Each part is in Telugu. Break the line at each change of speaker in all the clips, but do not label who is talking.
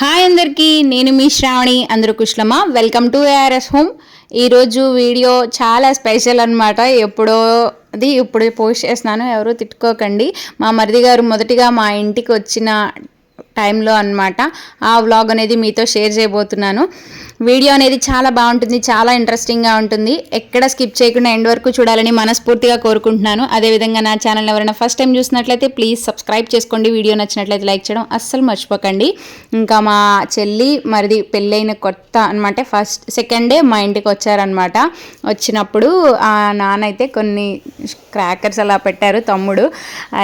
హాయ్ అందరికీ నేను మీ శ్రావణి అందరూ కుశలమా? Welcome to A R S home ఈరోజు వీడియో చాలా స్పెషల్ అనమాట ఎప్పుడో అది ఇప్పుడు పోస్ట్ చేస్తున్నాను ఎవరు తిట్టుకోకండి. మా మరిది గారు మొదటిగా మా ఇంటికి వచ్చిన టైంలో అన్నమాట. ఆ వ్లాగ్ అనేది మీతో షేర్ చేయబోతున్నాను. వీడియో అనేది చాలా బాగుంటుంది చాలా ఇంట్రెస్టింగ్గా ఉంటుంది. ఎక్కడ స్కిప్ చేయకుండా ఎండ్ వరకు చూడాలని మనస్ఫూర్తిగా కోరుకుంటున్నాను. అదేవిధంగా నా ఛానల్ ఎవరైనా ఫస్ట్ టైం చూసినట్లయితే ప్లీజ్ సబ్స్క్రైబ్ చేసుకోండి. వీడియో నచ్చినట్లయితే లైక్ చేయడం అస్సలు మర్చిపోకండి. ఇంకా మా చెల్లి మరిది పెళ్ళైన కొత్త అనమాట ఫస్ట్ సెకండ్ డే మా ఇంటికి వచ్చారనమాట వచ్చినప్పుడు ఆ నాన్న అయితే కొన్ని క్రాకర్స్ అలా పెట్టారు తమ్ముడు.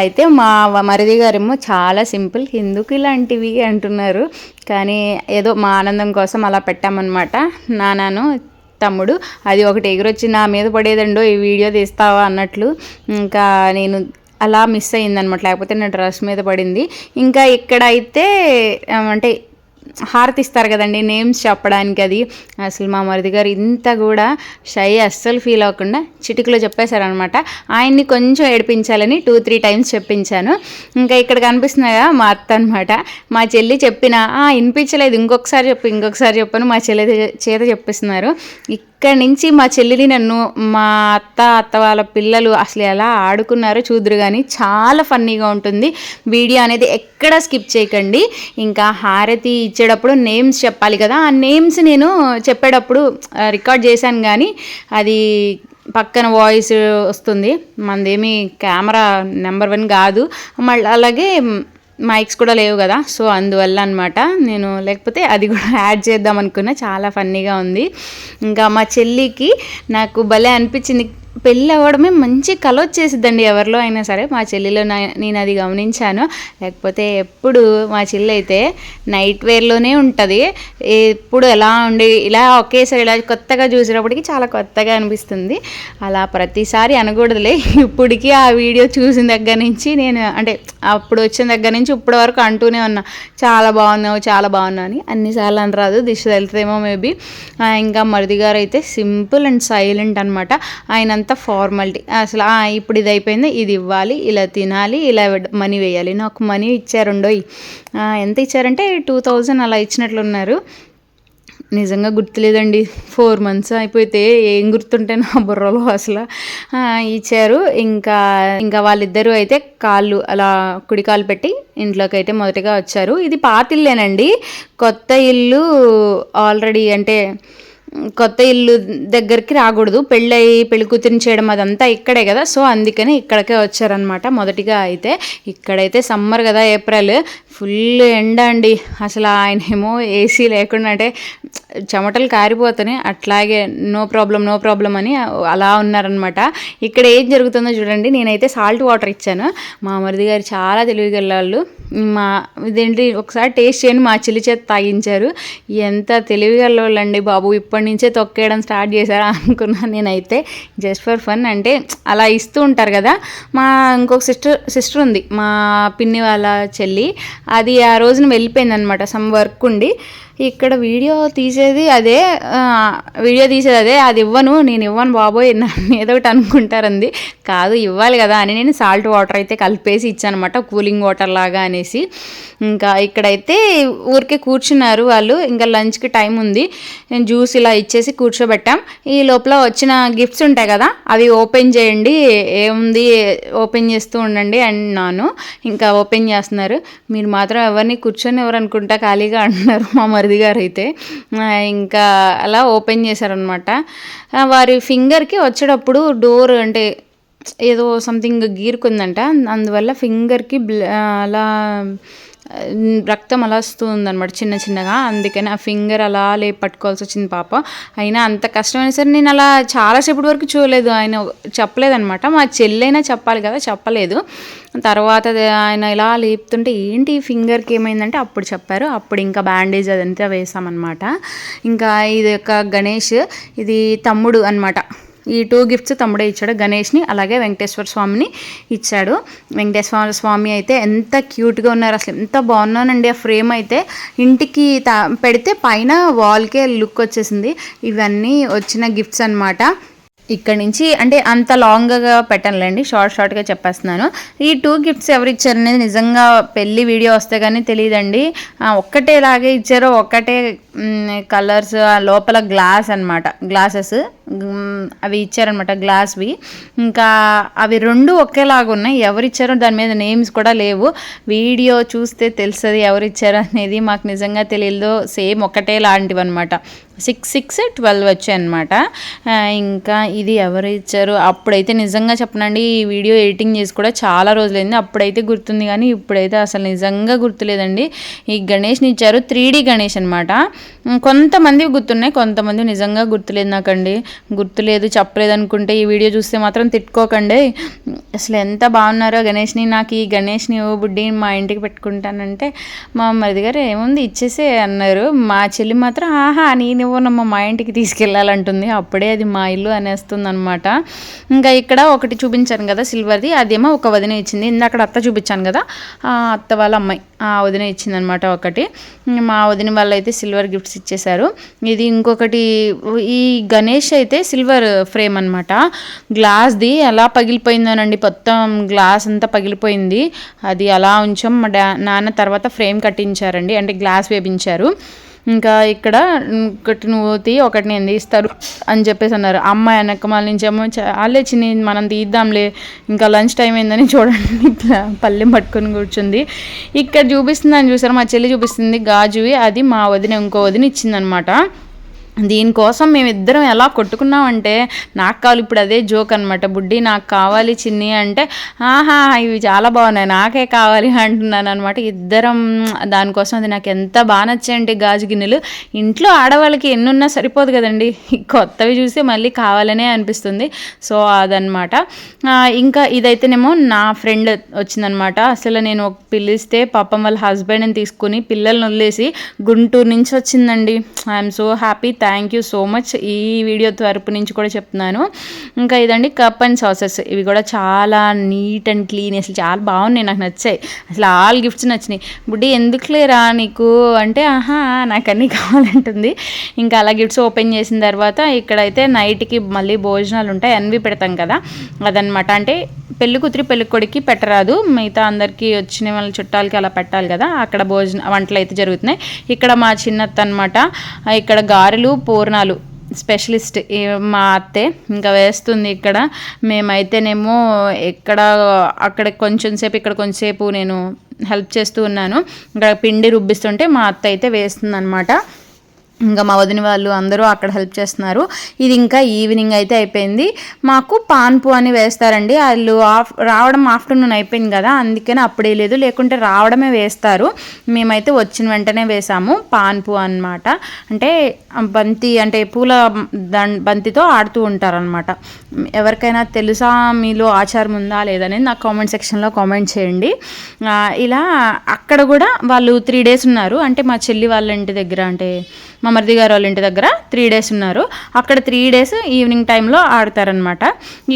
అయితే మా మరిది గారేమో చాలా సింపుల్ ఎందుకు ఇలాంటివి? అంటున్నారు. కానీ ఏదో మా ఆనందం కోసం అలా పెట్టామన్నమాట. నాన్నను తమ్ముడు అది ఒకటి ఎగురొచ్చి నా మీద పడేదండో ఈ వీడియో తీస్తావా అన్నట్లు. ఇంకా నేను అలా మిస్ అయిందనమాట లేకపోతే నా డ్రెస్ మీద పడింది. ఇంకా ఇక్కడ అయితే అంటే హారతి ఇస్తారు కదండి నేమ్స్ చెప్పడానికి అది. అసలు మా మరిది గారు ఇంత కూడా షై అస్సలు ఫీల్ అవ్వకుండా చిటికలో చెప్పేశారనమాట. ఆయన్ని కొంచెం ఏడిపించాలని టూ త్రీ టైమ్స్ చెప్పించాను. ఇంకా ఇక్కడ కనిపిస్తున్నాయా మా అత్త అనమాట మా చెల్లి చెప్పిన వినిపించలేదు ఇంకొకసారి చెప్పు ఇంకొకసారి చెప్పను మా చెల్లి చేత చెప్పిస్తున్నారు. ఇక్కడ నుంచి మా చెల్లిని నన్ను మా అత్త అత్త వాళ్ళ పిల్లలు అసలు ఎలా ఆడుకున్నారో చూద్దరు కానీ చాలా ఫన్నీగా ఉంటుంది. వీడియో అనేది ఎక్కడ స్కిప్ చేయకండి. ఇంకా హారతి ఇచ్చేటప్పుడు నేమ్స్ చెప్పాలి కదా ఆ నేమ్స్ నేను చెప్పేటప్పుడు రికార్డ్ చేశాను కానీ అది పక్కన వాయిస్ వస్తుంది. మనదేమి కెమెరా నెంబర్ వన్ కాదు. మళ్ళీ అలాగే మైక్స్ కూడా లేవు కదా సో అందువల్ల అనమాట నేను లేకపోతే అది కూడా యాడ్ చేద్దాం అనుకున్నా. చాలా ఫన్నీగా ఉంది. ఇంకా మా చెల్లికి నాకు భలే అనిపించింది. పెళ్ళి అవ్వడమే మంచి కళ వచ్చేసిద్దండి ఎవరిలో అయినా సరే. మా చెల్లిలో నేను అది గమనించాను. లేకపోతే ఎప్పుడు మా చెల్లి అయితే నైట్ వేర్లోనే ఉంటుంది. ఎప్పుడు ఎలా ఉండి ఇలా ఒకేసారి ఇలా కొత్తగా చూసినప్పటికీ చాలా కొత్తగా అనిపిస్తుంది. అలా ప్రతిసారి అనకూడదులే. ఇప్పటికీ ఆ వీడియో చూసిన దగ్గర నుంచి నేను అంటే అప్పుడు వచ్చిన దగ్గర నుంచి ఇప్పటి వరకు అంటూనే ఉన్నా. చాలా బాగున్నావు చాలా బాగున్నావు అని. అన్నిసార్లు అనరాదు దిశ వెళ్తేమో మేబీ. ఇంకా మరిది గారు అయితే సింపుల్ అండ్ సైలెంట్ అనమాట ఆయన అంతా ఫార్మాలిటీ అసలు ఇప్పుడు ఇది అయిపోయింది ఇది ఇవ్వాలి ఇలా తినాలి ఇలా మనీ వేయాలి. నాకు మనీ ఇచ్చారుండోయ్ ఎంత ఇచ్చారంటే టూ థౌజండ్ అలా ఇచ్చినట్లున్నారు నిజంగా గుర్తులేదండి. ఫోర్ మంత్స్ అయిపోతే ఏం గుర్తుంటే నా బుర్రలో అసలు. ఇచ్చారు. ఇంకా ఇంకా వాళ్ళిద్దరూ అయితే కాళ్ళు అలా కుడికాలు పెట్టి ఇంట్లోకి అయితే మొదటగా వచ్చారు. ఇది పాత ఇల్లేనండి. కొత్త ఇల్లు ఆల్రెడీ అంటే కొత్త ఇల్లు దగ్గరికి రాకూడదు. పెళ్ళయి పెళ్ళి కూతురిని చేయడం అదంతా ఇక్కడే కదా. సో అందుకని ఇక్కడికే వచ్చారనమాట మొదటిగా అయితే. ఇక్కడైతే సమ్మర్ కదా ఏప్రిల్. ఫుల్ ఎండ అండి. అసలు ఆయన ఏమో ఏసీ లేకుండా అంటే చెమటలు కారిపోతున్నాయి. అట్లాగే నో ప్రాబ్లం నో ప్రాబ్లం అని అలా ఉన్నారనమాట ఇక్కడ ఏం జరుగుతుందో చూడండి. నేనైతే సాల్ట్ వాటర్ ఇచ్చాను. మా మరిది గారు చాలా తెలివిగల మా ఇదేంటి ఒకసారి టేస్ట్ చేయని మా చెల్లి చేత తాగించారు. ఎంత తెలివిగల బాబు. ఇప్పటి నుంచే తొక్కేయడం స్టార్ట్ చేశారా అనుకున్నాను నేనైతే. జస్ట్ ఫర్ ఫన్ అంటే అలా ఇస్తూ ఉంటారు కదా. మా ఇంకొక సిస్టర్ సిస్టర్ ఉంది. మా పిన్ని వాళ్ళ చెల్లి. అది ఆ రోజున వెళ్ళిపోయింది అనమాట సమ్ వర్క్ ఉండి. ఇక్కడ వీడియో తీసేది అదే వీడియో తీసేది అదే అది ఇవ్వను నేను ఇవ్వను బాబోయ్ ఏదో ఒకటి అనుకుంటారంది. కాదు ఇవ్వాలి కదా అని నేను సాల్ట్ వాటర్ అయితే కలిపేసి ఇచ్చానమాట కూలింగ్ వాటర్ లాగా అనేసి. ఇంకా ఇక్కడైతే ఊరికే కూర్చున్నారు వాళ్ళు ఇంకా లంచ్కి టైం ఉంది. నేను జ్యూస్ ఇలా ఇచ్చేసి కూర్చోబెట్టాం. ఈ లోపల వచ్చిన గిఫ్ట్స్ ఉంటాయి కదా అవి ఓపెన్ చేయండి ఏముంది ఓపెన్ చేస్తూ ఉండండి అన్నాను ఇంకా ఓపెన్ చేస్తున్నారు. మీరు మాత్రం ఎవరిని కూర్చొని ఎవరు అనుకుంటా ఖాళీగా అంటున్నారు మా మరిది గారు అయితే ఇంకా అలా ఓపెన్ చేశారనమాట వారి ఫింగర్కి వచ్చేటప్పుడు డోర్ అంటే ఏదో సంథింగ్ గీరుకుందంట. అందువల్ల ఫింగర్కి బ్ల అలా రక్తం అలా వస్తూ ఉందన్నమాట చిన్న చిన్నగా. అందుకని ఆ ఫింగర్ అలా లే పట్టుకోవాల్సి వచ్చింది పాప. అయినా అంత కష్టమైన సరే నేను అలా చాలాసేపటి వరకు చూడలేదు. ఆయన చెప్పలేదనమాట మా చెల్లైనా చెప్పాలి కదా చెప్పలేదు. తర్వాత ఆయన ఇలా లేపుతుంటే ఏంటి ఈ ఫింగర్కి ఏమైందంటే అప్పుడు చెప్పారు. అప్పుడు ఇంకా బ్యాండేజ్ అదంతా వేసామన్నమాట ఇంకా ఇది ఒక గణేష్ ఇది తమ్ముడు అన్నమాట. ఈ టూ గిఫ్ట్స్ తమ్ముడే ఇచ్చాడు గణేష్ని అలాగే వెంకటేశ్వర స్వామిని ఇచ్చాడు. వెంకటేశ్వర స్వామి అయితే ఎంత క్యూట్గా ఉన్నారు అసలు ఎంత బాగున్నానండి ఆ ఫ్రేమ్ అయితే. ఇంటికి తా పెడితే పైన వాల్కే లుక్ వచ్చేసింది. ఇవన్నీ వచ్చిన గిఫ్ట్స్ అన్నమాట. ఇక్కడ నుంచి అంటే అంత లాంగ్గా పెట్టనులేండి షార్ట్ షార్ట్గా చెప్పేస్తున్నాను. ఈ టూ గిఫ్ట్స్ ఎవరు ఇచ్చారు అనేది నిజంగా పెళ్ళి వీడియో వస్తే కానీ తెలియదండి. ఆ, ఒక్కటేలాగే ఇచ్చారో ఒక్కటే కలర్స్ లోపల గ్లాస్ అన్నమాట గ్లాసెస్ అవి ఇచ్చారనమాట గ్లాస్వి. ఇంకా అవి రెండు ఒకేలాగా ఉన్నాయి ఎవరు ఇచ్చారో దాని మీద నేమ్స్ కూడా లేవు. వీడియో చూస్తే తెలుస్తుంది ఎవరు ఇచ్చారో అనేది మాకు నిజంగా తెలియదు సేమ్ ఒకటే లాంటివి అనమాట సిక్స్ సిక్స్ ట్వెల్వ్ వచ్చాయి అనమాట ఇంకా ఇది ఎవరు ఇచ్చారు? అప్పుడైతే నిజంగా చెప్పనండి ఈ వీడియో ఎడిటింగ్ చేసి కూడా చాలా రోజులైంది. అప్పుడైతే గుర్తుంది కానీ ఇప్పుడైతే అసలు నిజంగా గుర్తులేదండి. ఈ గణేష్ని ఇచ్చారు త్రీ గణేష్ అనమాట కొంతమంది గుర్తున్నాయి కొంతమంది నిజంగా గుర్తులేదు నాకండి. గుర్తులేదు చెప్పలేదు అనుకుంటే ఈ వీడియో చూస్తే మాత్రం తిట్టుకోకండి. అసలు ఎంత బాగున్నారో గణేష్ని. నాకు ఈ గణేష్ని ఓ బుడ్డి మా ఇంటికి పెట్టుకుంటానంటే మా మరిది గారు ఏముంది ఇచ్చేసే అన్నారు. మా చెల్లి మాత్రం ఆహా నేనివ్వనమ్మ మా ఇంటికి తీసుకెళ్ళాలంటుంది. అప్పుడే అది మా ఇల్లు అనేస్తుంది అనమాట ఇంకా ఇక్కడ ఒకటి చూపించాను కదా సిల్వర్ది అదేమో ఒక వదిన ఇచ్చింది. ఇందాక అత్త చూపించాను కదా ఆ అత్త వాళ్ళ అమ్మాయి ఆ వదిన ఇచ్చింది అనమాట ఒకటి. మా వదిన వాళ్ళు అయితే సిల్వర్ గిఫ్ట్స్ ఇచ్చేశారు. ఇది ఇంకొకటి ఈ గణేష్ అయితే సిల్వర్ ఫ్రేమ్ అనమాట గ్లాస్ది ఎలా పగిలిపోయిందోనండి మొత్తం గ్లాస్ అంతా పగిలిపోయింది. అది అలా ఉంచాం మా డా నాన్న తర్వాత ఫ్రేమ్ కట్టించారండి. అంటే గ్లాస్ వేపించారు. ఇంకా ఇక్కడ ఒకటి నువ్వు తీ ఒకటి నేను తీస్తారు అని చెప్పేసి అన్నారు. అమ్మాయి వెనకమాల నుంచి ఏమో చాలే చిన్ని మనం తీద్దాంలే ఇంకా లంచ్ టైం అయిందని చూడండి ఇట్లా పల్లెం పట్టుకొని కూర్చుంది. ఇక్కడ చూపిస్తుందని చూసారు? మా చెల్లి చూపిస్తుంది గాజువి అది మా వదిన ఇంకో వదిన ఇచ్చిందనమాట. దీనికోసం మేమిద్దరం ఎలా కొట్టుకున్నామంటే నాకు కావాలి ఇప్పుడు అదే జోక్ అనమాట బుడ్డి నాకు కావాలి చిన్ని అంటే ఆహా ఇవి చాలా బాగున్నాయి నాకే కావాలి అంటున్నాను అనమాట ఇద్దరం దానికోసం అది నాకు ఎంత బాగా నచ్చాయంటే గాజు గిన్నెలు. ఇంట్లో ఆడవాళ్ళకి ఎన్నున్నా సరిపోదు కదండి. కొత్తవి చూసి మళ్ళీ కావాలనే అనిపిస్తుంది. సో అదనమాట ఇంకా ఇదైతేనేమో నా ఫ్రెండ్ వచ్చిందనమాట అసలు నేను ఒక పిలిస్తే పాపం వాళ్ళ హస్బెండ్ని తీసుకుని పిల్లల్ని వదిలేసి గుంటూరు నుంచి వచ్చిందండి. I'm so happy thank you so much. ఈ వీడియో తరపు నుంచి కూడా చెప్తున్నాను. ఇంకా ఇదండి కప్ అండ్ సాసెస్. ఇవి కూడా చాలా నీట్ అండ్ క్లీన్. అసలు చాలా బాగున్నాయి నాకు నచ్చాయి. అసలు ఆల్ గిఫ్ట్స్ నచ్చినాయి. బుడ్డి ఎందుకు లేరా నీకు? అంటే ఆహా నాకు అన్నీ కావాలంటుంది. ఇంకా అలా గిఫ్ట్స్ ఓపెన్ చేసిన తర్వాత ఇక్కడైతే నైట్కి మళ్ళీ భోజనాలు ఉంటాయి. అన్వి పెడతాం కదా. అదనమాట అంటే పెళ్ళి కూతురి పెళ్ళి కొడుక్కి పెట్టరాదు. మిగతా అందరికీ వచ్చిన వాళ్ళ చుట్టాలకి అలా పెట్టాలి కదా. అక్కడ భోజన వంటలు అయితే జరుగుతున్నాయి. ఇక్కడ మా చిన్నత్త అనమాట ఇక్కడ గారెలు పూర్ణాలు స్పెషలిస్ట్ మా అత్తే ఇంకా వేస్తుంది ఇక్కడ. మేమైతేనేమో ఇక్కడ అక్కడ కొంచెం సేపు ఇక్కడ కొంచెంసేపు నేను హెల్ప్ చేస్తూ ఉన్నాను. ఇక్కడ పిండి రుబ్బిస్తుంటే మా అత్త అయితే వేస్తుంది అనమాట ఇంకా మా వదిన వాళ్ళు అందరూ అక్కడ హెల్ప్ చేస్తున్నారు. ఇది ఇంకా ఈవినింగ్ అయితే అయిపోయింది. మాకు పాన్పు అని వేస్తారండి. వాళ్ళు ఆఫ్ రావడం ఆఫ్టర్నూన్ అయిపోయింది కదా అందుకని అప్పుడే లేదు. లేకుంటే రావడమే వేస్తారు. మేమైతే వచ్చిన వెంటనే వేసాము పాన్పు అన్నమాట. అంటే బంతి అంటే పూల దం బంతితో ఆడుతూ ఉంటారనమాట ఎవరికైనా తెలుసా మీలో ఆచారం ఉందా లేదనేది నాకు కామెంట్ సెక్షన్లో కామెంట్ చేయండి. ఇలా అక్కడ కూడా వాళ్ళు త్రీ డేస్ ఉన్నారు. అంటే మా చెల్లి వాళ్ళ ఇంటి దగ్గర అంటే మా మరిది గారు వాళ్ళ ఇంటి దగ్గర త్రీ డేస్ ఉన్నారు. అక్కడ త్రీ డేస్ ఈవినింగ్ టైంలో ఆడతారనమాట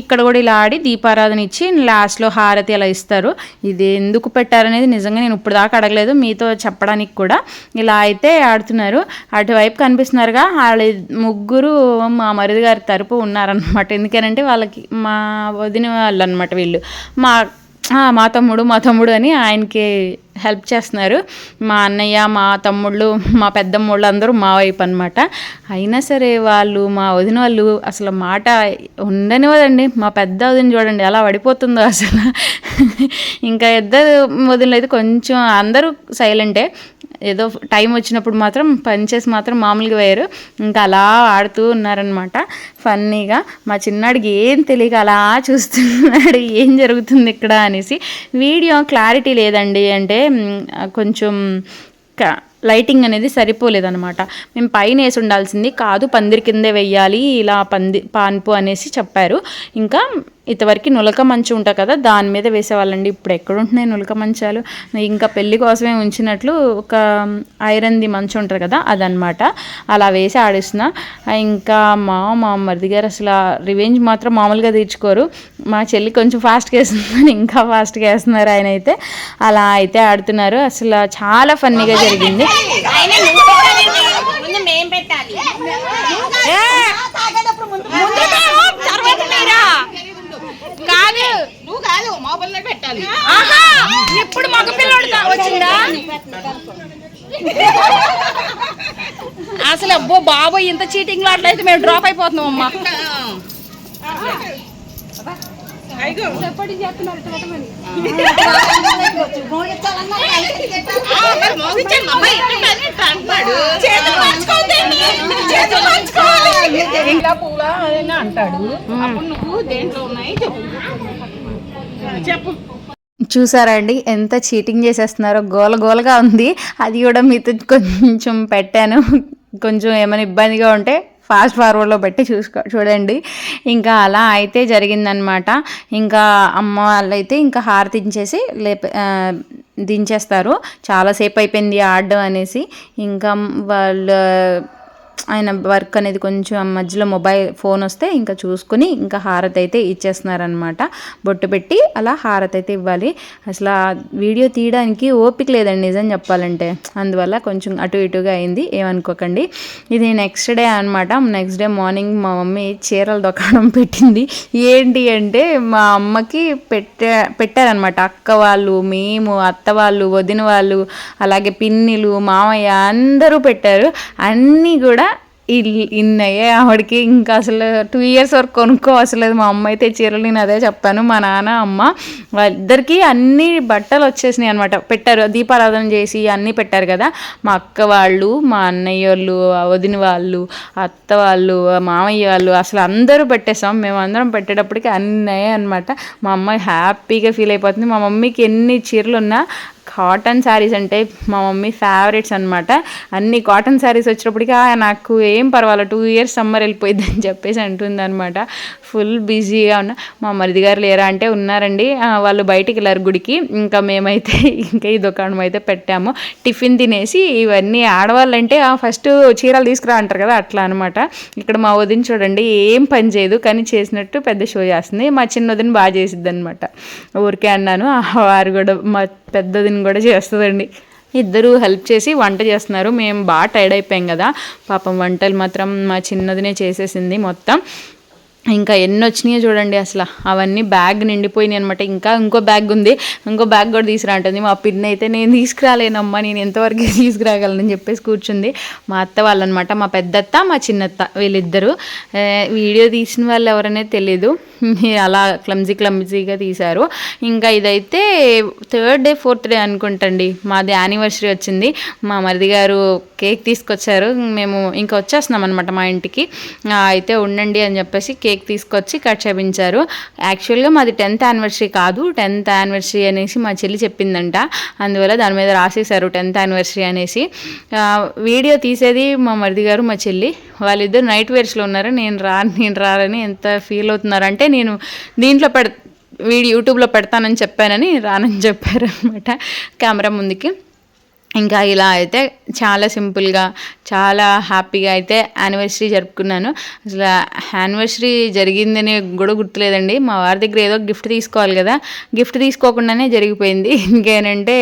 ఇక్కడ కూడా ఇలా ఆడి దీపారాధన ఇచ్చి లాస్ట్లో హారతి అలా ఇస్తారు. ఇది ఎందుకు పెట్టారనేది నిజంగా నేను ఇప్పుడు దాకా అడగలేదు. మీతో చెప్పడానికి కూడా ఇలా అయితే ఆడుతున్నారు. అటువైపు కనిపిస్తున్నారుగా వాళ్ళ ముగ్గురు మా మరిది గారి తరపు ఉన్నారనమాట ఎందుకనంటే వాళ్ళకి మా వదిన వాళ్ళు అనమాట వీళ్ళు. మా మా తమ్ముడు మా తమ్ముడు అని ఆయనకి హెల్ప్ చేస్తున్నారు. మా అన్నయ్య మా తమ్ముళ్ళు మా పెద్దమ్మళ్ళు అందరూ మా వైపు అనమాట అయినా సరే వాళ్ళు మా వదిన వాళ్ళు అసలు మాట ఉండనివ్వదండి. మా పెద్ద వదిన చూడండి ఎలా పడిపోతుందో అసలు. ఇంకా ఇద్దరు వదినలు అయితే కొంచెం అందరూ సైలెంటే ఏదో టైం వచ్చినప్పుడు మాత్రం పనిచేసి మాత్రం మామూలుగా వేయరు. ఇంకా అలా ఆడుతూ ఉన్నారనమాట ఫన్నీగా. మా చిన్నాడికి ఏం తెలియక అలా చూస్తున్నాడు. ఏం జరుగుతుంది ఇక్కడ అనేసి. వీడియో క్లారిటీ లేదండి. అంటే కొంచెం క- లైటింగ్ అనేది సరిపోలేదనమాట మేము పైన వేసి ఉండాల్సింది. కాదు పందిరి కిందే వెయ్యాలి. ఇలా పంది పాన్పు అనేసి చెప్పారు. ఇంకా ఇంతవరకు నులక మంచు ఉంటా కదా దాని మీద వేసేవాళ్ళండి. ఇప్పుడు ఎక్కడుంటున్నాయి నులక మంచాలు? ఇంకా పెళ్ళి కోసమే ఉంచినట్లు ఒక ఐరన్ది మంచు ఉంటుంది కదా అదనమాట అలా వేసి ఆడిస్తున్నా. ఇంకా మా మా మరిది గారు అసలు రివెంజ్ మాత్రం మామూలుగా తీర్చుకోరు. మా చెల్లి కొంచెం ఫాస్ట్గా వేస్తుందని ఇంకా ఫాస్ట్గా వేస్తున్నారు ఆయన అయితే అలా అయితే ఆడుతున్నారు. అసలు చాలా ఫన్నీగా జరిగింది.
పెట్టాలి ముందు మేం పెట్టాలి తాగేటప్పుడు ముందు లోపలనే పెట్టాలి.
ఇప్పుడు మగ పిల్లోడు తా- వచ్చిందా? అసలు అబ్బో బాబోయ్ ఇంత చీటింగ్లో అట్లయితే మేము డ్రాప్ అయిపోతున్నాం అమ్మా
అంటాడు. అప్పుడు నువ్వు దేంట్లో ఉన్నాయి చెప్పు. చెప్పు.
చూసారా అండి? ఎంత చీటింగ్ చేసేస్తున్నారో. గోల గోలగా ఉంది. అది కూడా మీతో కొంచెం పెట్టాను. కొంచెం ఏమైనా ఇబ్బందిగా ఉంటే ఫాస్ట్ ఫార్వర్డ్లో పెట్టి చూసుకో చూడండి. ఇంకా అలా అయితే జరిగిందనమాట ఇంకా అమ్మ వాళ్ళైతే ఇంకా హారతించేసి లేప దించేస్తారు. చాలాసేపు అయిపోయింది ఆడడం అనేసి. ఇంకా వాళ్ళు ఆయన వర్క్ అనేది కొంచెం మధ్యలో మొబైల్ ఫోన్ వస్తే ఇంకా చూసుకుని ఇంకా హారతి అయితే ఇచ్చేస్తున్నారనమాట బొట్టు పెట్టి అలా హారతి అయితే ఇవ్వాలి. అసలు ఆ వీడియో తీయడానికి ఓపిక లేదండి నిజం చెప్పాలంటే. అందువల్ల కొంచెం అటు ఇటుగా అయింది. ఏమనుకోకండి. ఇది నెక్స్ట్ డే అనమాట నెక్స్ట్ డే మార్నింగ్ మా మమ్మీ చీరల దుకాణం పెట్టింది. ఏంటి అంటే మా అమ్మకి పెట్టా పెట్టారనమాట అక్క వాళ్ళు మేము అత్త వాళ్ళు వదిన వాళ్ళు అలాగే పిన్నిలు మామయ్య అందరూ పెట్టారు. అన్నీ కూడా ఇన్నయ్యే ఆవిడకి ఇంకా అసలు టూ ఇయర్స్ వరకు కొనుక్కోవసలేదు మా అమ్మ అయితే చీరలు నేను అదే చెప్పాను మా నాన్న అమ్మ వాళ్ళిద్దరికీ అన్ని బట్టలు వచ్చేసినాయి అనమాట పెట్టారు దీపారాధన చేసి అన్నీ పెట్టారు కదా. మా అక్క వాళ్ళు మా అన్నయ్య వాళ్ళు వదిన వాళ్ళు అత్త వాళ్ళు మామయ్య వాళ్ళు అసలు అందరూ పెట్టేసాం. మేము అందరం పెట్టేటప్పటికి అన్నయ్య అనమాట మా అమ్మ హ్యాపీగా ఫీల్ అయిపోతుంది. మా మమ్మీకి ఎన్ని చీరలు ఉన్నా కాటన్ శారీస్ అంటే మా మమ్మీ ఫేవరెట్స్ అనమాట అన్ని కాటన్ శారీస్ వచ్చినప్పటికీ నాకు ఏం పర్వాలేదు టూ ఇయర్స్ సమ్మర్ వెళ్ళిపోయింది అని చెప్పేసి అంటుంది అనమాట ఫుల్ బిజీగా ఉన్న మా మరిది గారు లేరా? అంటే ఉన్నారండి. వాళ్ళు బయటికి వెళ్ళారు గుడికి. ఇంకా మేమైతే ఇంకా ఈ దుకాణం అయితే పెట్టాము. టిఫిన్ తినేసి ఇవన్నీ ఆడవాళ్ళంటే ఫస్ట్ చీరలు తీసుకురా అంటారు కదా అట్లా అనమాట ఇక్కడ మా వదిన చూడండి ఏం పని చేయదు కానీ చేసినట్టు పెద్ద షో చేస్తుంది. మా చిన్న వదిన బాగా చేసిద్ది అనమాట ఊరికే అన్నాను. వారు కూడా మా పెద్ద వదిన కూడా చేస్తుందండి. ఇద్దరు హెల్ప్ చేసి వంట చేస్తున్నారు. మేము బాగా టైర్డ్ అయిపోయాం కదా. పాపం వంటలు మాత్రం మా చిన్నదినే చేసేసింది మొత్తం. ఇంకా ఎన్ని వచ్చినాయో చూడండి అసలు. అవన్నీ బ్యాగ్ నిండిపోయినాయి అనమాట ఇంకా ఇంకో బ్యాగ్ ఉంది. ఇంకో బ్యాగ్ కూడా తీసుకురాంటుంది మా పిన్ అయితే నేను తీసుకురాలేనమ్మా నేను ఎంతవరకు తీసుకురాగలనని చెప్పేసి కూర్చుంది. మా అత్త వాళ్ళనమాట మా పెద్దత్త మా చిన్నత్త వీళ్ళిద్దరూ. వీడియో తీసిన వాళ్ళు ఎవరనే తెలీదు. అలా క్లమ్జీ క్లమ్జీగా తీశారు. ఇంకా ఇదైతే థర్డ్ డే ఫోర్త్ డే అనుకుంటండి. మాది యానివర్సరీ వచ్చింది. మా మరిది గారు కేక్ తీసుకొచ్చారు. మేము ఇంకా వచ్చేస్తున్నాం అనమాట మా ఇంటికి. అయితే ఉండండి అని చెప్పేసి కేక్ తీసుకొచ్చి కట్ చేపించారు యాక్చువల్గా మాది టెన్త్ యానివర్సరీ కాదు. టెన్త్ యానివర్సరీ అనేసి మా చెల్లి చెప్పిందంట. అందువల్ల దాని మీద రాసేశారు టెన్త్ యానివర్సరీ అనేసి. వీడియో తీసేది మా మరిది గారు మా చెల్లి. వాళ్ళిద్దరు నైట్ వేర్స్లో ఉన్నారు. నేను రా నేను రారని ఎంత ఫీల్ అవుతున్నారంటే నేను దీంట్లో పెడ వీడి యూట్యూబ్లో పెడతానని చెప్పానని రానని చెప్పారనమాట కెమెరా ముందుకి. ఇంకా ఇలా అయితే చాలా సింపుల్గా చాలా హ్యాపీగా అయితే యానివర్సరీ జరుపుకున్నాను. అసలు యానివర్సరీ జరిగిందని కూడా గుర్తులేదండి. మా వారి దగ్గర ఏదో గిఫ్ట్ తీసుకోవాలి కదా గిఫ్ట్ తీసుకోకుండానే జరిగిపోయింది. ఇంకేనంటే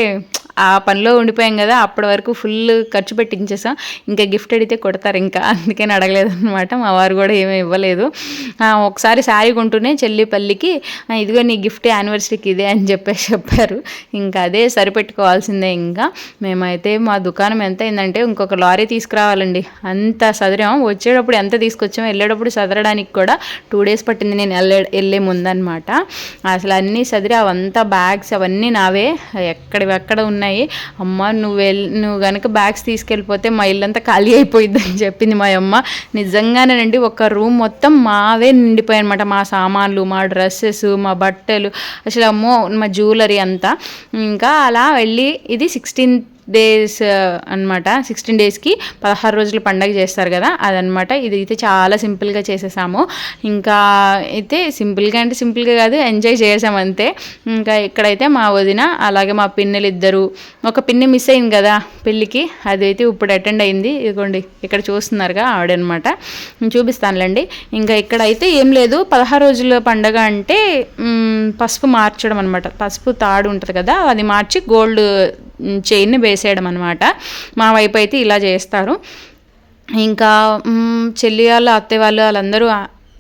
ఆ పనిలో ఉండిపోయాం కదా అప్పటి వరకు ఫుల్ ఖర్చు పెట్టించేసాం. ఇంకా గిఫ్ట్ అడిగితే కొడతారు ఇంకా అందుకని అడగలేదు అనమాట మా వారు కూడా ఏమీ ఇవ్వలేదు. ఒకసారి శారీ కొంటూనే చెల్లి పల్లికి ఇదిగో నీ గిఫ్ట్ యానివర్సరీకి ఇదే అని చెప్పేసి చెప్పారు. ఇంకా అదే సరిపెట్టుకోవాల్సిందే ఇంకా. మేము మేమైతే మా దుకాణం ఎంత అయిందంటే ఇంకొక లారీ తీసుకురావాలండి. అంత సదరాం వచ్చేటప్పుడు ఎంత తీసుకొచ్చామో వెళ్ళేటప్పుడు సదరడానికి కూడా టూ డేస్ పట్టింది నేను వెళ్ళే వెళ్ళే ముందనమాట. అసలు అన్నీ సదిరి అవంతా బ్యాగ్స్ అవన్నీ నావే. ఎక్కడెక్కడ ఉన్నాయి? అమ్మ నువ్వు వెళ్ నువ్వు కనుక బ్యాగ్స్ తీసుకెళ్ళిపోతే మా ఇల్లంతా ఖాళీ అయిపోయింది అని చెప్పింది మా అమ్మ. నిజంగానేనండి ఒక రూమ్ మొత్తం మావే నిండిపోయాయి అనమాట మా సామాన్లు మా డ్రెస్సెస్ మా బట్టలు. అసలు అమ్మో మా జ్యువెలరీ అంతా. ఇంకా అలా వెళ్ళి ఇది సిక్స్టీన్ డేస్ అన్నమాట. సిక్స్టీన్ డేస్కి పదహారు రోజులు పండగ చేస్తారు కదా అదనమాట ఇది అయితే చాలా సింపుల్గా చేసేసాము. ఇంకా అయితే సింపుల్గా అంటే సింపుల్గా కాదు ఎంజాయ్ చేసాం అంతే. ఇంకా ఇక్కడైతే మా వదిన అలాగే మా పిన్నెలు ఇద్దరు ఒక పిన్ని మిస్ అయింది కదా పెళ్ళికి అదైతే ఇప్పుడు అటెండ్ అయింది. ఇదిగోండి ఇక్కడ చూస్తున్నారుగా ఆవిడనమాట చూపిస్తానులేండి. ఇంకా ఇక్కడైతే ఏం లేదు పదహారు రోజుల పండగ అంటే పసుపు మార్చడం అనమాట పసుపు తాడు ఉంటుంది కదా అది మార్చి గోల్డ్ చైన్ని వేసేయడం అనమాట మా వైపు అయితే ఇలా చేస్తారు. ఇంకా చెల్లి వాళ్ళు అత్తయ్య వాళ్ళు వాళ్ళందరూ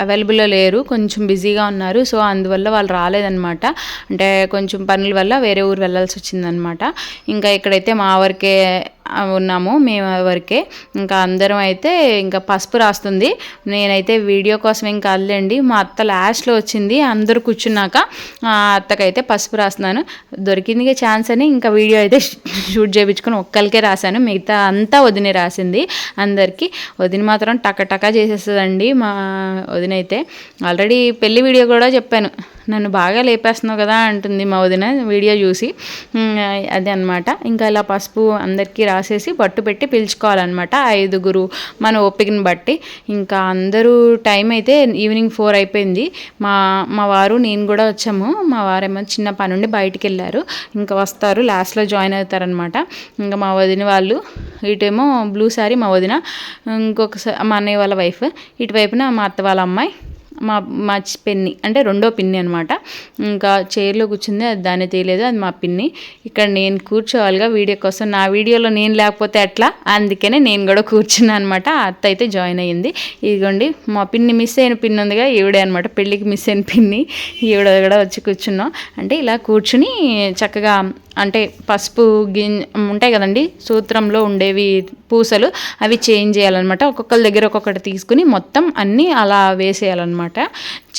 అవైలబుల్లో లేరు. కొంచెం బిజీగా ఉన్నారు. సో అందువల్ల వాళ్ళు రాలేదన్నమాట. అంటే కొంచెం పనుల వల్ల వేరే ఊరు వెళ్ళాల్సి వచ్చిందనమాట ఇంకా ఇక్కడైతే మా వరకే ఉన్నాము మేము వరకే. ఇంకా అందరం అయితే ఇంకా పసుపు రాస్తుంది. నేనైతే వీడియో కోసం ఇంకా అల్లండి. మా అత్త లాస్ట్లో వచ్చింది. అందరూ కూర్చున్నాక అత్తకైతే పసుపు రాస్తున్నాను. దొరికింది ఛాన్స్ అని ఇంకా వీడియో అయితే షూట్ చేయించుకొని ఒక్కరికే రాశాను. మిగతా అంతా వదినే రాసింది. అందరికీ వదిన మాత్రం టక చేసేస్తుందండి మా వదిన అయితే ఆల్రెడీ పెళ్ళి వీడియో కూడా చెప్పాను. నన్ను బాగా లేపేస్తున్నావు కదా అంటుంది మా వదిన వీడియో చూసి. అది అదే అనమాట ఇంకా ఇలా పసుపు అందరికీ రాసేసి బట్టు పెట్టి పిలుచుకోవాలన్నమాట ఐదుగురు మన ఓపికని బట్టి. ఇంకా అందరూ టైం అయితే ఈవినింగ్ ఫోర్ అయిపోయింది. మా మా వారు నేను కూడా వచ్చాము. మా వారేమో చిన్న పని ఉండి బయటికి వెళ్ళారు. ఇంకా వస్తారు లాస్ట్లో జాయిన్ అవుతారనమాట ఇంకా మా వదిన వాళ్ళు ఇటేమో బ్లూ శారీ మా వదిన ఇంకొక మా అన్నయ్య వాళ్ళ వైఫ్. ఇటువైపున మా అత్త వాళ్ళ అమ్మాయి. మా మా పిన్ని అంటే రెండో పిన్ని అనమాట ఇంకా చైర్లో కూర్చుంది అది దాన్ని తీయలేదు అది మా పిన్ని. ఇక్కడ నేను కూర్చోవాలిగా వీడియో కోసం. నా వీడియోలో నేను లేకపోతే అట్లా అందుకనే నేను కూడా కూర్చున్నాను అనమాట అత్త అయితే జాయిన్ అయ్యింది. ఇదిగోండి మా పిన్ని మిస్ అయిన పిన్ని ఉందిగా ఈవిడే అనమాట పెళ్ళికి మిస్ అయిన పిన్ని. ఈవిడ కూడా వచ్చి కూర్చున్నాం. అంటే ఇలా కూర్చుని చక్కగా అంటే పసుపు గిన్ ఉంటాయి కదండి సూత్రంలో ఉండేవి పూసలు అవి చేంజ్ చేయాలన్నమాట. ఒక్కొక్కరి దగ్గర ఒక్కొక్కటి తీసుకుని మొత్తం అన్నీ అలా వేసేయాలన్నమాట.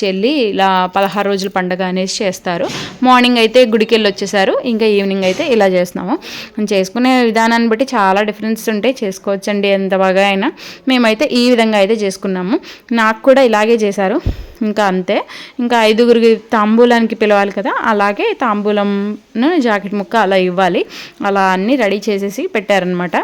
చెల్లి ఇలా పదహారు రోజుల పండగ అనేసి చేస్తారు. మార్నింగ్ అయితే గుడికి వెళ్ళి వచ్చేసారు ఇంకా ఈవినింగ్ అయితే ఇలా చేస్తున్నాము. చేసుకునే విధానాన్ని బట్టి చాలా డిఫరెన్స్ ఉంటాయి. చేసుకోవచ్చండి ఎంత బాగా అయినా. మేమైతే ఈ విధంగా అయితే చేసుకున్నాము. నాకు కూడా ఇలాగే చేశారు. ఇంకా అంతే. ఇంకా ఐదుగురికి తాంబూలానికి పిలవాలి కదా. అలాగే తాంబూలంను జాకెట్ ముక్క అలా ఇవ్వాలి. అలా అన్నీ రెడీ చేసేసి పెట్టారనమాట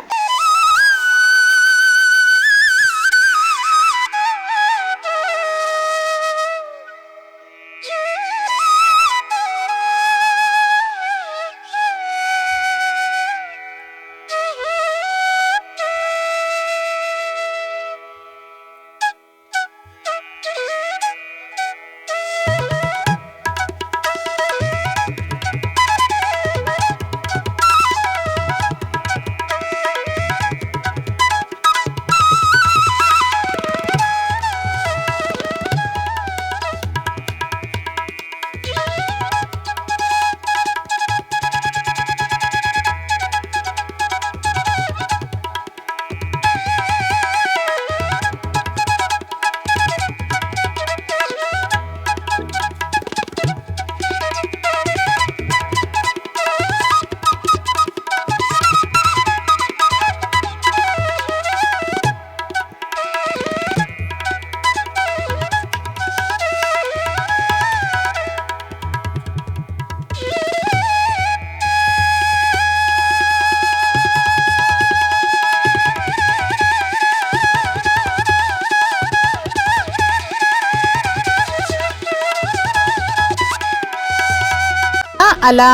అలా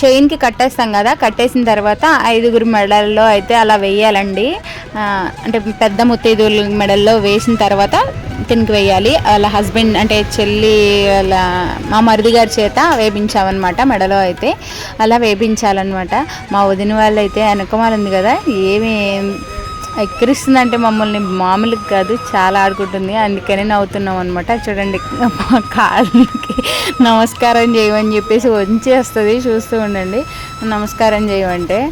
చైన్కి కట్టేస్తాం కదా కట్టేసిన తర్వాత ఐదుగురు మెడల్లో అయితే అలా వేయాలండి. అంటే పెద్ద ముత్తైదువుల మెడల్లో వేసిన తర్వాత తినికి వేయాలి. వాళ్ళ హస్బెండ్ అంటే చెల్లి వాళ్ళ మా మరిది గారి చేత వేపించామన్నమాట మెడలో అయితే. అలా వేపించాలన్నమాట. మా వదిన వాళ్ళు అయితే వెనకమాల ఉంది కదా ఏమి ఎక్కిరిస్తుందంటే మమ్మల్ని మామూలుగా కాదు చాలా ఆడుకుంటుంది. అందుకనే నవ్వుతున్నాం అనమాట చూడండి మా కాళ్ళకి నమస్కారం చేయమని చెప్పేసి వంచేస్తుంది చూస్తూ ఉండండి. నమస్కారం చేయమంటే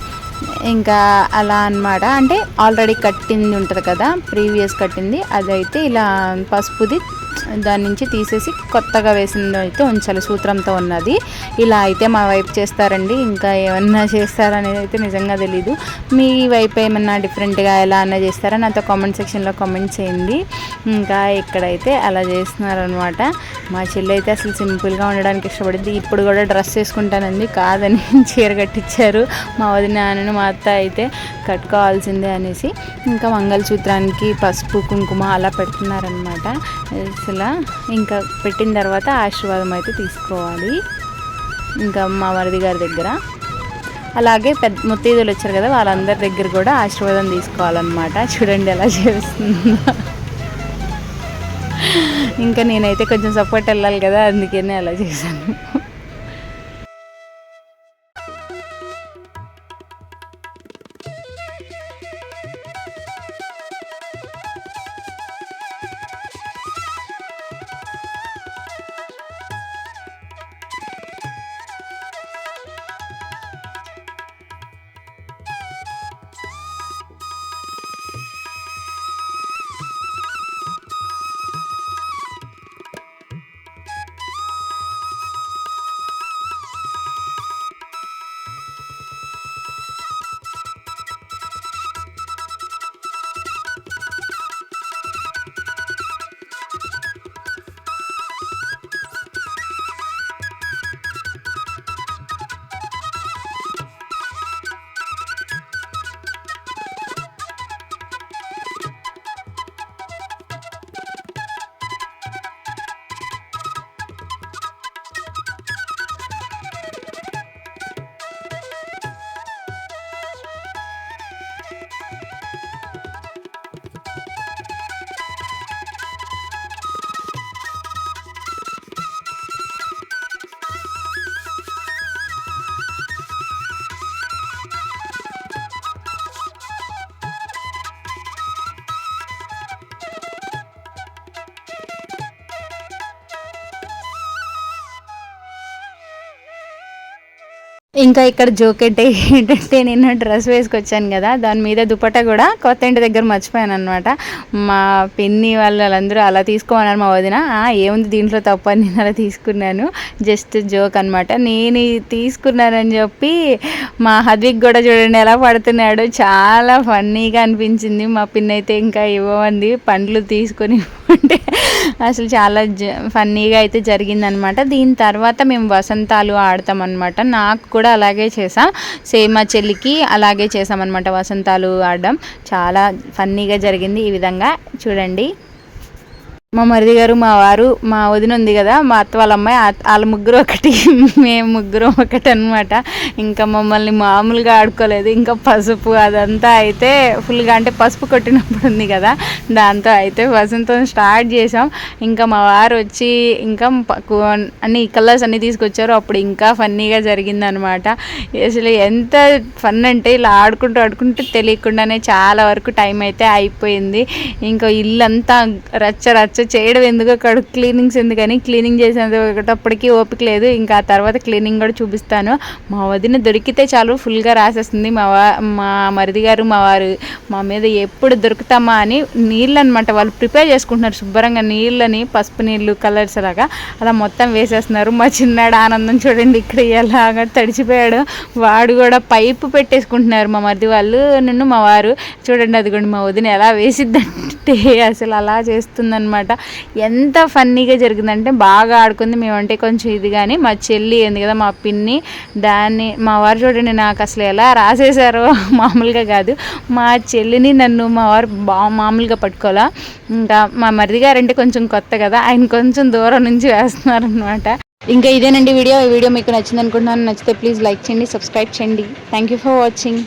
ఇంకా అలా అన్నమాట. అంటే ఆల్రెడీ కట్టింది ఉంటుంది కదా ప్రీవియస్ కట్టింది. అదైతే ఇలా పసుపుది దాని నుంచి తీసేసి కొత్తగా వేసింది అయితే ఉంచాలి. సూత్రంతో ఉన్నది. ఇలా అయితే మా వైపు చేస్తారండి. ఇంకా ఏమన్నా చేస్తారనేది అయితే నిజంగా తెలీదు. మీ వైపు ఏమన్నా డిఫరెంట్గా ఎలా అన్నా చేస్తారా? నాతో కామెంట్ సెక్షన్లో కామెంట్ చేయండి. ఇంకా ఇక్కడైతే అలా చేస్తున్నారనమాట మా చెల్లి అయితే అసలు సింపుల్గా ఉండడానికి ఇష్టపడింది. ఇప్పుడు కూడా డ్రెస్ వేసుకుంటానంది. కాదని చీర కట్టించారు మా వదిన నాన్నను మా అత్త అయితే కట్టుకోవాల్సిందే అనేసి ఇంకా మంగళసూత్రానికి పసుపు కుంకుమ అలా పెడుతున్నారనమాట అసలు ఇంకా పెట్టిన తర్వాత ఆశీర్వాదం అయితే తీసుకోవాలి. ఇంకా మా వరది గారి దగ్గర. అలాగే పెద్ద ముత్తైదులు వచ్చారు కదా వాళ్ళందరి దగ్గర కూడా ఆశీర్వాదం తీసుకోవాలన్నమాట. చూడండి ఎలా చేస్తుందో. ఇంకా నేనైతే కొంచెం సపోర్ట్ వెళ్ళాలి కదా అందుకనే అలా చేశాను. ఇంకా ఇక్కడ జోకెట్ ఏంటంటే నేను డ్రెస్ వేసుకొచ్చాను కదా దాని మీద దుపట్టా కూడా కొత్త ఇంటి దగ్గర మర్చిపోయాను అనమాట మా పిన్ని వాళ్ళు వాళ్ళందరూ అలా తీసుకోమన్నారు మా వదిన. ఏముంది దీంట్లో తప్ప నేను అలా తీసుకున్నాను. జస్ట్ జోక్ అనమాట నేను తీసుకున్నానని చెప్పి మా హద్విక్ కూడా చూడండి ఎలా పడుతున్నాడు. చాలా ఫన్నీగా అనిపించింది. మా పిన్ని అయితే ఇంకా ఇవ్వమంది. పండ్లు తీసుకొని అంటే అసలు చాలా జ ఫన్నీగా అయితే జరిగిందనమాట దీని తర్వాత మేము వసంతాలు ఆడతాం అనమాట నాకు కూడా అలాగే చేసాం సేమ్ మా చెల్లికి అలాగే చేసామన్నమాట వసంతాలు ఆడడం. చాలా ఫన్నీగా జరిగింది ఈ విధంగా. చూడండి. మా మరిది గారు మా వారు మా వదిన ఉంది కదా మా అత్త వాళ్ళ అమ్మాయి వాళ్ళ ముగ్గురు ఒకటి మేము ముగ్గురు ఒకటి అనమాట ఇంకా మమ్మల్ని మామూలుగా ఆడుకోలేదు. ఇంకా పసుపు అదంతా అయితే ఫుల్గా అంటే పసుపు కొట్టినప్పుడు ఉంది కదా దాంతో అయితే వసంతం స్టార్ట్ చేసాం ఇంకా మా వారు వచ్చి ఇంకా అన్ని కలర్స్ అన్ని తీసుకొచ్చారు. అప్పుడు ఇంకా ఫన్నీగా జరిగిందనమాట అసలు ఎంత ఫన్ అంటే ఇలా ఆడుకుంటూ ఆడుకుంటూ తెలియకుండానే చాలా వరకు టైం అయితే అయిపోయింది. ఇంకా ఇల్లంతా రచ్చ రచ్చ చేయడం ఎందుకు? అక్కడ క్లీనింగ్స్ ఎందుకని క్లీనింగ్ చేసేటప్పటికి ఓపిక లేదు. ఇంకా ఆ తర్వాత క్లీనింగ్ కూడా చూపిస్తాను. మా వదిన దొరికితే చాలు ఫుల్గా రాసేస్తుంది. మా వా మా మరిది గారు మా వారు మా మీద ఎప్పుడు దొరుకుతామా అని నీళ్ళు అనమాట వాళ్ళు ప్రిపేర్ చేసుకుంటున్నారు శుభ్రంగా నీళ్ళని పసుపు నీళ్ళు కలర్స్ లాగా. అలా మొత్తం వేసేస్తున్నారు. మా చిన్నాడు ఆనందం చూడండి ఇక్కడ ఎలాగా తడిచిపోయాడు. వాడు కూడా పైపు పెట్టేసుకుంటున్నారు మా మరిది వాళ్ళు. నన్ను మా వారు. చూడండి అదిగోండి మా వదిన ఎలా వేసిద్దంటే అసలు అలా చేస్తుందన్నమాట. ఎంత ఫన్నీగా జరిగిందంటే బాగా ఆడుకుంది మేమంటే కొంచెం ఇది కానీ మా చెల్లి ఏంది కదా మా పిన్ని దాన్ని మా వారు చూడండి నాకు అసలు ఎలా రాసేసారో మామూలుగా కాదు. మా చెల్లిని నన్ను మా వారు బా మామూలుగా పట్టుకోవాలా? ఇంకా మా మరిది గారంటే కొంచెం కొత్త కదా ఆయన కొంచెం దూరం నుంచి వేస్తున్నారనమాట ఇంకా ఇదేనండి వీడియో. ఈ వీడియో మీకు నచ్చింది అనుకుంటున్నాను నచ్చితే ప్లీజ్ లైక్ చేయండి సబ్స్క్రైబ్ చేయండి. Thank you for watching